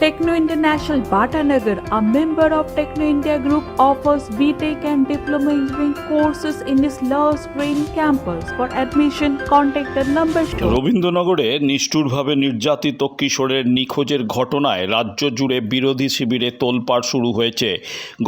Techno International Bhatanagar, a member of Techno India Group, offers BTEC and Diploma Engineering courses in its Love Green campus. For admission, contact the number shown. রবীন্দ্রনগরে নিষ্ঠুরভাবে নির্যাতিত কিশোরের নিখোঁজের ঘটনায় রাজ্য জুড়ে বিরোধী শিবিরে তোলপাড় শুরু হয়েছে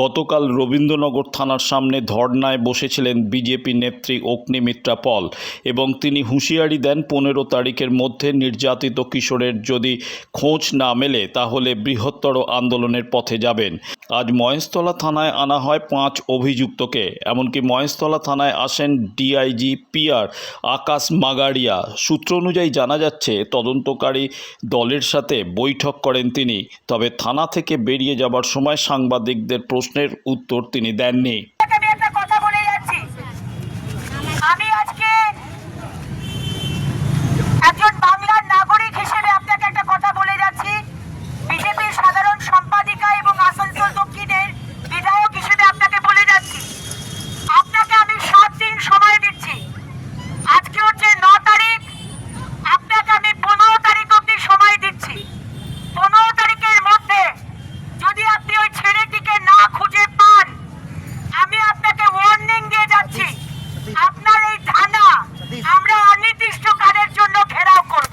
গতকাল রবীন্দ্রনগর থানার সামনে ধর্নায় বসেছিলেন বিজেপি নেত্রী অগ্নিমিত্রা পল এবং তিনি হুঁশিয়ারি দেন পনেরো তারিখের মধ্যে নির্যাতিত কিশোরের যদি খোঁজ না মেলে তাহলে বৃহত্তর আন্দোলনের পথে যাবেন। আজ মহেশতলা থানায় আনা হয় পাঁচ অভিযুক্তকে। এমনকি মহেশতলা থানায় আসেন ডিআইজি পিআর আকাশ মাগারিয়া সূত্র অনুযায়ী জানা যাচ্ছে, তদন্তকারী দলের সাথে বৈঠক করেন তিনি। তবে থানা থেকে বেরিয়ে যাবার সময় সাংবাদিকদের প্রশ্নের উত্তর তিনি দেননি আপনাকে আমি একটা কথা বলে যাচ্ছি আমি আজকে একজন বাংলার নাগরিক হিসেবে আপনাকে একটা কথা বলে যাচ্ছি বিজেপির সাধারণ সম্পাদিকা এবং আসানসোল দক্ষিণের বিধায়ক হিসেবে আপনাকে বলে যাচ্ছি আপনাকে আমি সাত দিন সময় দিচ্ছি আজকে হচ্ছে ন তারিখ আপনাকে আমি পনেরো তারিখ অব্দি সময় দিচ্ছি পনেরো তারিখের মধ্যে যদি আপনি ওই ছেলেটিকে না খুঁজে পান আমি আপনাকে ওয়ার্নিং দিয়ে যাচ্ছি আপনার এই থানা আমরা অনির্দিষ্টকালের জন্য ঘেরাও করব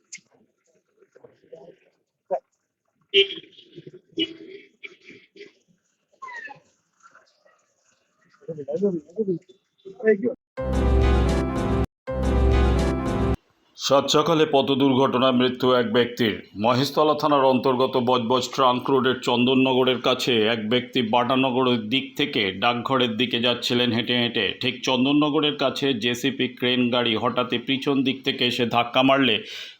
সাত সকালে পথ দুর্ঘটনায় মৃত্যু এক ব্যক্তির। মহেশতলা থানার অন্তর্গত বজবজ ট্রাঙ্ক রোডের চন্দননগরের কাছে এক ব্যক্তি বাটানগরের দিক থেকে ডাকঘরের দিকে যাচ্ছিলেন হেঁটে হেঁটে। ঠিক চন্দননগরের কাছে জেসিপি ক্রেন গাড়ি হঠাৎই পিছন দিক থেকে এসে ধাক্কা মারলে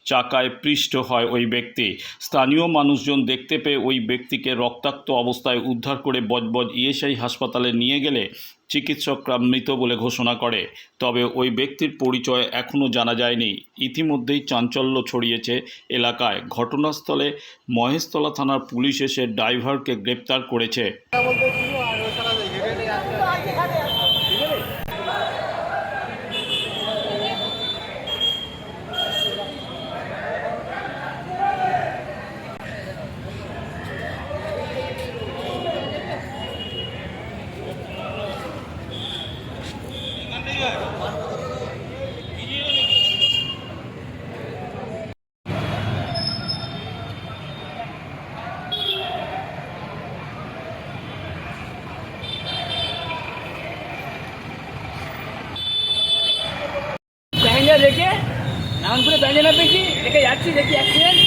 চাকায় পৃষ্ঠ হয় ওই ব্যক্তি। স্থানীয় মানুষজন দেখতে পেয়ে ওই ব্যক্তিকে রক্তাক্ত অবস্থায় উদ্ধার করে বজবজ ইএসআই হাসপাতালে নিয়ে গেলে চিকিৎসকরা মৃত বলে ঘোষণা করে। তবে ওই ব্যক্তির পরিচয় এখনও জানা যায়নি। ইতিমধ্যেই চাঞ্চল্য ছড়িয়েছে এলাকায়। ঘটনাস্থলে মহেশতলা থানার পুলিশ এসে ড্রাইভারকে গ্রেপ্তার করেছে। রেখে নারায়ণপুরে প্যাসেঞ্জার পেয়েছি রেখে যাচ্ছি দেখি অ্যাক্সিডেন্ট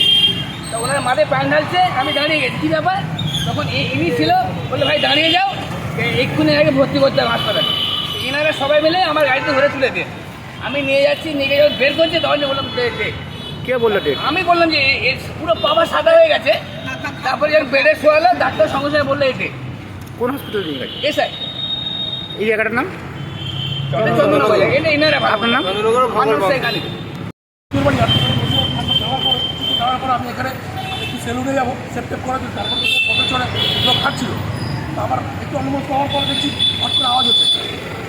তো ওনার মাথায় প্যান ঢালছে আমি দাঁড়িয়ে গেছি। কী ব্যাপার? তখন ইনি ছিল বলল ভাই দাঁড়িয়ে যাও। এক্ষুনি আগে ভর্তি করতে হবে হাসপাতালে। এনারা সবাই মিলে আমার গাড়িতে ধরে তুলে দিয়ে আমি নিয়ে যাচ্ছি নিয়ে গিয়ে যখন বের করছে তখন বললাম কে বলল আমি বললাম যে পুরো বাবা সাদা হয়ে গেছে। তারপরে যখন বেডে শোয়ালো ডাক্তার সঙ্গে সঙ্গে বলল এতে কোন হসপিটাল নিয়ে গেছে? এই জায়গাটার নাম এটা চন্দ্রনগর এটা ইনারা আপনার একটু সেলুনে আবার একটু অনুভব পাওয়ার পর দেখছি হট করে আওয়াজ হচ্ছে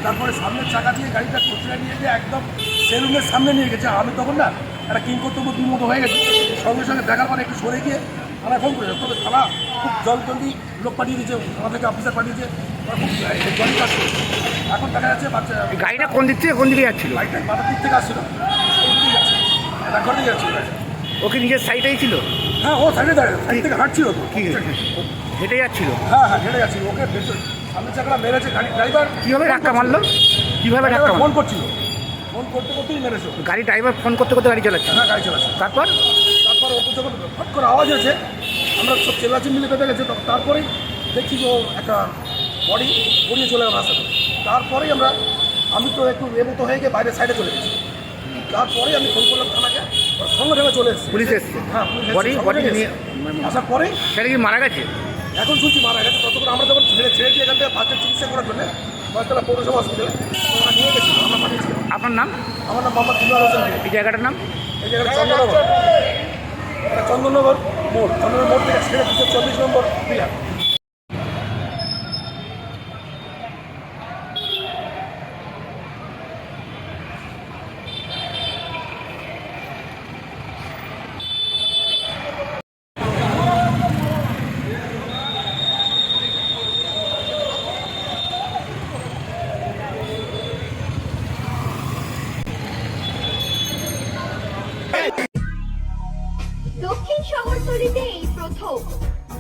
তারপরে সামনের চাকা দিয়ে গাড়িটা কোচরা নিয়ে গিয়ে একদম সেলুনের সামনে নিয়ে গেছে আমি তখন না একটা কিং কর্তব্য দুই মতো হয়ে গেছে সঙ্গে সঙ্গে দেখার পরে একটু সরে গিয়ে থানায় ফোন করেছে তবে থানা খুব জল জলদি লোক পাঠিয়ে দিয়েছে আমাদেরকে অফিসার পাঠিয়েছে এখন দেখা যাচ্ছে বাচ্চা গাড়িটা কোন দিক থেকে, কোন দিকে যাচ্ছিল? লাইটটা মাথার দিক থেকে ওকে নিজের সাইডেই ছিল? হ্যাঁ ও সাইডে দাঁড়িয়ে থেকে হাঁটছিল তো হেঁটে যাচ্ছিল? হ্যাঁ হ্যাঁ হেঁটে যাচ্ছিল ওকে সামনে চাকরা মেরেছে গাড়ি ড্রাইভার কীভাবে ধাক্কা মারলো? কীভাবে ধাক্কা ফোন করছিল ফোন করতে করতেই মেরেছে গাড়ি ড্রাইভার ফোন করতে করতে গাড়ি চালাচ্ছে? হ্যাঁ গাড়ি চালাচ্ছে তারপর? তারপর ওকে যখন ফট করে আওয়াজ হয়েছে, আমরা সব চেল্লাচিল্লি পেতে গেছে তারপরেই দেখছি যে ও একটা বডি গড়িয়ে চলে গেলাম রাস্তাতে। তারপরেই আমরা আমি তো একটু এমতো হয়ে গিয়ে বাইরের সাইডে চলে গেছি। তারপরেই আমি ফোন করলাম থানাকে সঙ্গে সঙ্গে চলে এসেছে। পুলিশ এসছে? হ্যাঁ আসার পরেই সেটা কি মারা গেছে? এখন শুনছি মারা গেছে। ততক্ষণ আমরা যখন ছেড়ে ছেড়ে দিয়ে এখান থেকে ফার্স্টের চিকিৎসা করার জন্য কয়েকতলা পৌরসভা হসপিটালে ওরা নিয়ে গেছিল আমরা পাঠিয়েছিলাম। আপনার নাম? আমার নাম মোহাম্মদ দিলওয়ার হোসেন। এই জায়গাটার নাম? এই জায়গাটা চন্দননগর। এটা চন্দননগর মোড়। চন্দননগর মোড় থেকে ছেড়ে দুশো চল্লিশ নম্বর pillar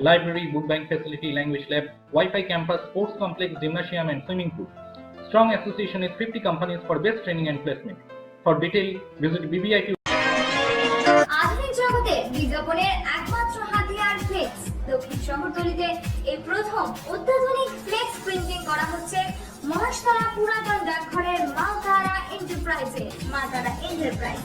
library, book bank facility, language lab, Wi-Fi campus, sports complex, gymnasium, and swimming pool. Strong association with 50 companies for best training and placement. For detail, visit BBIT আধুনিক জগতে বিজ্ঞাপনের একমাত্র হাতিয়ার ফ্লেক্স দক্ষিণ শহরতলিতে মহাশতলা পুরাতন ডাকঘরের মালতারা এন্টারপ্রাইজে মালতারা এন্টারপ্রাইজ